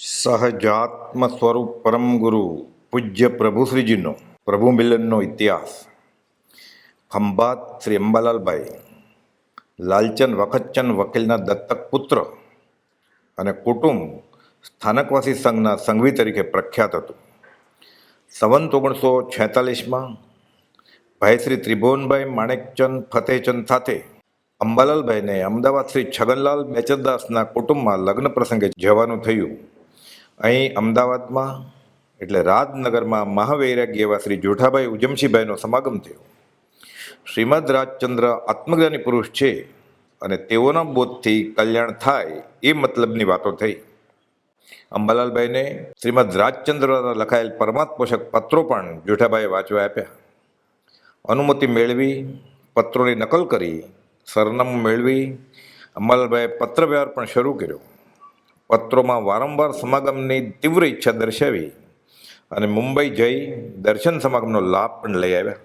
સહજાત્મ સ્વરૂપ પરમ ગુરુ પૂજ્ય પ્રભુશ્રીજીનો પ્રભુ મિલનનો ઇતિહાસ. ખંભાત શ્રી અંબાલાલભાઈ, લાલચંદ વખતચંદ વકીલના દત્તક પુત્ર અને કુટુંબ સ્થાનકવાસી સંઘના સંઘવી તરીકે પ્રખ્યાત હતું. સંવંત ઓગણીસો છેતાલીસમાં ભાઈ શ્રી ત્રિભુવનભાઈ માણેકચંદ ફતેહચંદ સાથે અંબાલાલભાઈને અમદાવાદ શ્રી છગનલાલ બેચરદાસના કુટુંબમાં લગ્ન પ્રસંગે જવાનું થયું. અહીં અમદાવાદમાં, એટલે રાજનગરમાં મહાવૈરાગ્ય એવા શ્રી જોઠાભાઈ ઉજમશીભાઈનો સમાગમ થયો. શ્રીમદ રાજચંદ્ર આત્મજ્ઞાની પુરુષ છે અને તેઓના બોધથી કલ્યાણ થાય એ મતલબની વાતો થઈ. અંબાલાલભાઈને શ્રીમદ રાજચંદ્ર દ્વારા લખાયેલ પરમાત્મોષક પત્રો પણ જોઠાભાઈએ વાંચવા આપ્યા. અનુમતિ મેળવી, પત્રોની નકલ કરી, સરનામું મેળવી, અંબાલાલભાઈએ પત્ર વ્યવહાર પણ શરૂ કર્યો. પત્રોમાં વારંવાર સમાગમની તીવ્ર ઈચ્છા દર્શાવી અને મુંબઈ જઈ દર્શન સમાગમનો લાભ પણ લઈ આવ્યા.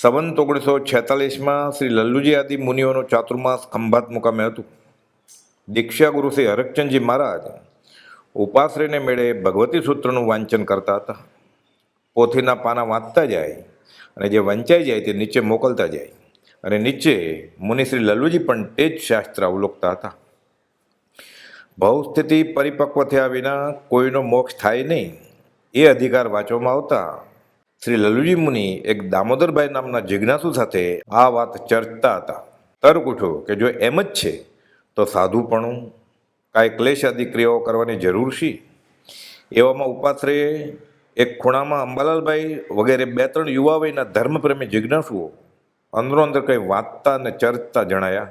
સંવંત ઓગણીસો છેતાલીસમાં શ્રી લલ્લુજી આદિ મુનિઓનો ચાતુર્માસ ખંભાત મુકામે હતું. દીક્ષા ગુરુ શ્રી હરકચંદજી મહારાજ ઉપાશ્રયને મેળે ભગવતી સૂત્રનું વાંચન કરતા હતા. પોથીના પાના વાંચતા જાય અને જે વંચાઈ જાય તે નીચે મોકલતા જાય અને નીચે મુનિ શ્રી લલ્લુજી પણ તે જ શાસ્ત્ર અવલોકતા હતા. ભવસ્થિતિ પરિપક્વ થયા વિના કોઈનો મોક્ષ થાય નહીં, એ અધિકાર વાંચવામાં આવતા. શ્રી લલુજી મુનિ એક દામોદરભાઈ નામના જિજ્ઞાસુ સાથે આ વાત ચર્ચતા હતા. તર્ક ઉઠ્યો કે જો એમ જ છે, તો સાધુપણું કાંઈ ક્લેશ આદિ ક્રિયાઓ કરવાની જરૂર છે એવામાં ઉપાશ્રયે એક ખૂણામાં અંબાલાલભાઈ વગેરે બે ત્રણ યુવા વયના ધર્મપ્રેમી જિજ્ઞાસુઓ અંદરો અંદર કંઈ વાંચતા અને ચર્ચતા જણાયા.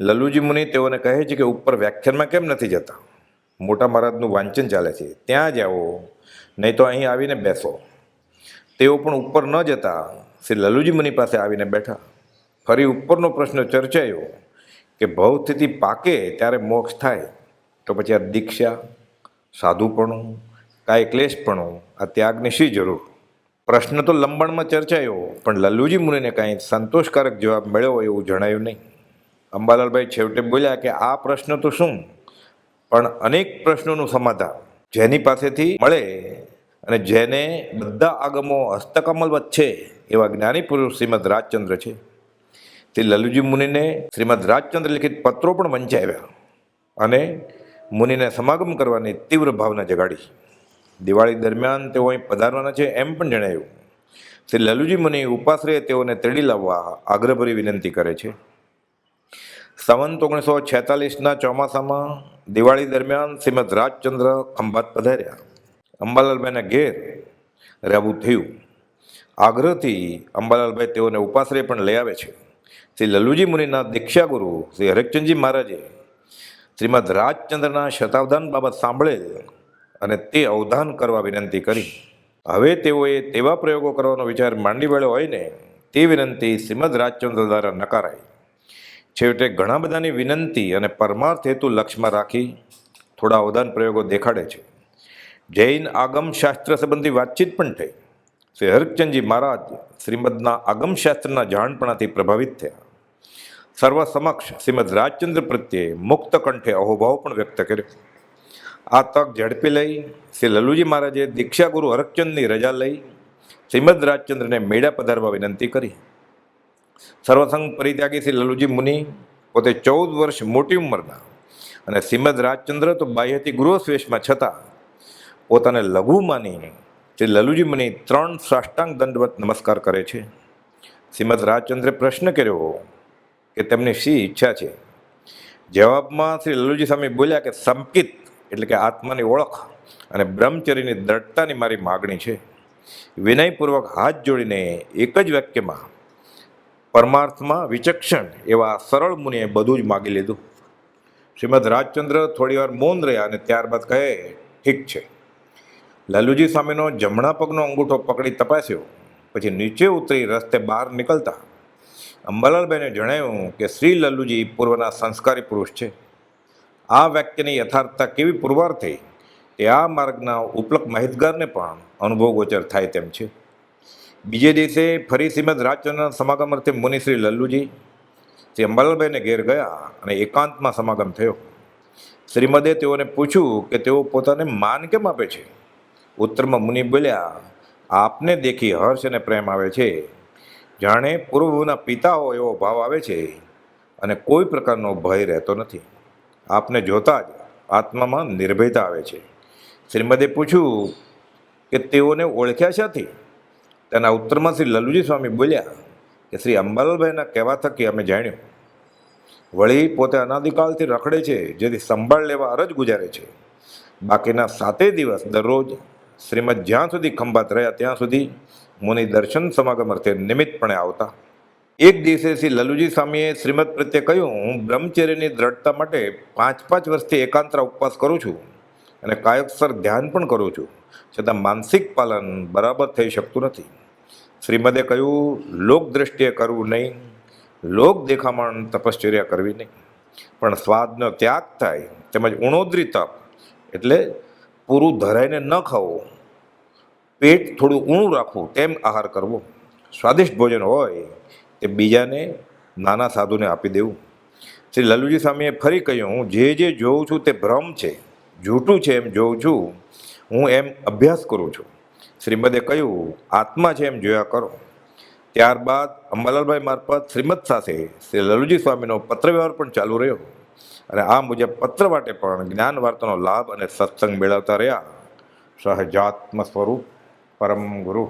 લલ્લુજી મુનિ તેઓને કહે છે કે ઉપર વ્યાખ્યાનમાં કેમ નથી જતા? મોટા મહારાજનું વાંચન ચાલે છે. ત્યાં જાઓ નહીં તો અહીં આવીને બેસો. તેઓ પણ ઉપર ન જતા, શ્રી લલ્લુજી મુનિ પાસે આવીને બેઠા. ફરી ઉપરનો પ્રશ્ન ચર્ચાયો કે ભવસ્થિતિ પાકે ત્યારે મોક્ષ થાય. તો પછી આ દીક્ષા, સાધુપણું, કાંઈ ક્લેશપણું, આ ત્યાગની શી જરૂર? પ્રશ્ન તો લંબણમાં ચર્ચાયો, પણ લલ્લુજી મુનિને કાંઈ સંતોષકારક જવાબ મળ્યો એવું જણાયું નહીં. અંબાલાલભાઈ છેવટે બોલ્યા કે આ પ્રશ્ન તો શું? પણ અનેક પ્રશ્નોનું સમાધાન જેની પાસેથી મળે અને જેને બધા આગમો હસ્તકમલવત છે એવા જ્ઞાની પુરુષ શ્રીમદ રાજચંદ્ર છે. તે લલુજી મુનિને શ્રીમદ રાજચંદ્ર લિખિત પત્રો પણ વંચાવ્યા અને મુનિને સમાગમ કરવાની તીવ્ર ભાવના જગાડી. દિવાળી દરમિયાન તેઓ અહીં પધારવાના છે એમ પણ જણાવ્યું શ્રી લલુજી મુનિ ઉપાશ્રય તેઓને તેડી લાવવા આગ્રહભરી વિનંતી કરે છે. સંવંત ઓગણીસો છેતાલીસના ચોમાસામાં દિવાળી દરમિયાન શ્રીમદ રાજચંદ્ર ખંભાત પધાર્યા. અંબાલાલભાઈના ઘેર રહેવું થયું. આગ્રહથી અંબાલાલભાઈ તેઓને ઉપાશ્રય પણ લઈ આવે છે. શ્રી લલ્લુજી મુનિના દીક્ષા ગુરુ શ્રી હરિકચંદજી મહારાજે શ્રીમદ રાજચંદ્રના શતાવધાન બાબત સાંભળેલ અને તે અવધાન કરવા વિનંતી કરી. હવે તેઓએ તેવા પ્રયોગો કરવાનો વિચાર માંડી વળ્યો હોય ને, તે વિનંતી શ્રીમદ રાજચંદ્ર દ્વારા નકારાઈ. છેવટે ઘણા બધાની વિનંતી અને પરમાર્થ હેતુ લક્ષ્યમાં રાખી થોડા અવદાન પ્રયોગો દેખાડે છે. જૈન આગમ શાસ્ત્ર સંબંધી વાતચીત પણ થઈ. શ્રી હરકચંદજી મહારાજ શ્રીમદના આગમશાસ્ત્રના જાણપણાથી પ્રભાવિત થયા. સર્વ સમક્ષ શ્રીમદ રાજચંદ્ર પ્રત્યે મુક્ત કંઠે અહોભાવ પણ વ્યક્ત કર્યો. આ તક ઝડપી લઈ શ્રી લલુજી મહારાજે દીક્ષાગુરુ હરકચંદની રજા લઈ શ્રીમદ રાજચંદ્રને મેળા પધારવા વિનંતી કરી. સર્વસંગ પરિત્યાગી શ્રી લલુજી મુનિ પોતે ચૌદ વર્ષ મોટી ઉંમરના. અને શ્રીમદ રાજચંદ્ર તો બાહ્યથી ગૃહસ્વેશમાં છતાં પોતાને લઘુ માની શ્રી લલુજી મુનિ ત્રણ સાષ્ટાંગ દંડવત નમસ્કાર કરે છે. શ્રીમદ રાજચંદ્રે પ્રશ્ન કર્યો કે તેમની શી ઈચ્છા છે? જવાબમાં શ્રી લલુજી સ્વામી બોલ્યા કે સંકિત, એટલે કે આત્માની ઓળખ અને બ્રહ્મચર્યની દ્રઢતાની મારી માગણી છે. વિનયપૂર્વક હાથ જોડીને એક જ વાક્યમાં પરમાર્થમાં વિચક્ષણ એવા સરળ મુનિએ બધું જ માગી લીધું. શ્રીમદ રાજચંદ્ર થોડીવાર મૌન રહ્યા અને ત્યારબાદ કહે, ઠીક છે. લાલુજી સામેનો જમણા પગનો અંગૂઠો પકડી તપાસ્યો. પછી નીચે ઉતરી રસ્તે બહાર નીકળતા અંબાલાલબેને જણાવ્યું કે, શ્રી લલ્લુજી પૂર્વના સંસ્કારી પુરુષ છે. આ વાક્યની યથાર્થતા કેવી પુરવાર થઈ? તે આ માર્ગના ઉપલક માહિતગારને પણ અનુભવ ગોચર થાય તેમ છે. બીજે દિવસે ફરી શ્રીમદ રાજચંદ્રના સમાગમ અર્થે મુનિ શ્રી લલ્લુજી શ્રી અંબાલાલભાઈને ઘેર ગયા અને એકાંતમાં સમાગમ થયો. શ્રીમદે તેઓને પૂછ્યું કે તેઓ પોતાને માન કેમ આપે છે? ઉત્તરમાં મુનિ બોલ્યા, આપને દેખી હર્ષ અને પ્રેમ આવે છે. જાણે પૂર્વના પિતા હોય એવો ભાવ આવે છે અને કોઈ પ્રકારનો ભય રહેતો નથી. આપને જોતા જ આત્મામાં નિર્ભયતા આવે છે. શ્રીમદે પૂછ્યું કે તેઓને ઓળખ્યા શાથી? તેના ઉત્તરમાં શ્રી લલુજી સ્વામી બોલ્યા કે શ્રી અંબાલાલભાઈના કહેવા થકી અમે જાણ્યું. વળી પોતે અનાદિકાળથી રખડે છે, જેથી સંભાળ લેવા અરજ ગુજારે છે. બાકીના સાતેય દિવસ દરરોજ શ્રીમદ જ્યાં સુધી ખંભાત રહ્યા ત્યાં સુધી મુનિ દર્શન સમાગમ અર્થે નિમિત્તપણે આવતા. એક દિવસે શ્રી લલુજી સ્વામીએ શ્રીમદ પ્રત્યે કહ્યું, હું બ્રહ્મચર્યની દ્રઢતા માટે પાંચ પાંચ વર્ષથી એકાંતરા ઉપવાસ કરું છું અને કાયકસર ધ્યાન પણ કરું છું. છતાં માનસિક પાલન બરાબર થઈ શકતું નથી. શ્રીમદે કહ્યું, લોક દ્રષ્ટિએ કરવું નહીં, લોક દેખામણ તપશ્ચર્યા કરવી નહીં. પણ સ્વાદનો ત્યાગ થાય, તેમજ ઉણોદરી તપ, એટલે પૂરું ધરાઈને ન ખાવું, પેટ થોડું ઊણું રાખવું, તેમ આહાર કરવો. સ્વાદિષ્ટ ભોજન હોય, તે બીજાને નાના સાધુને આપી દેવું. શ્રી લલુજી સ્વામીએ ફરી કહ્યું, હું જે જે જોઉં છું તે ભ્રમ છે, જૂઠું છે એમ જોઉં છું, હું એમ અભ્યાસ કરું છું. શ્રીમદે કહ્યું, આત્મા છે એમ જોયા કરો. ત્યારબાદ અંબાલાલભાઈ મારફત શ્રીમદ સાથે શ્રી લલુજી સ્વામીનો પત્ર વ્યવહાર પણ ચાલુ રહ્યો અને આ મુજબ પત્ર માટે પણ જ્ઞાન વાર્તાનો લાભ અને સત્સંગ મેળવતા રહ્યા. સહજાત્મ સ્વરૂપ પરમ ગુરુ.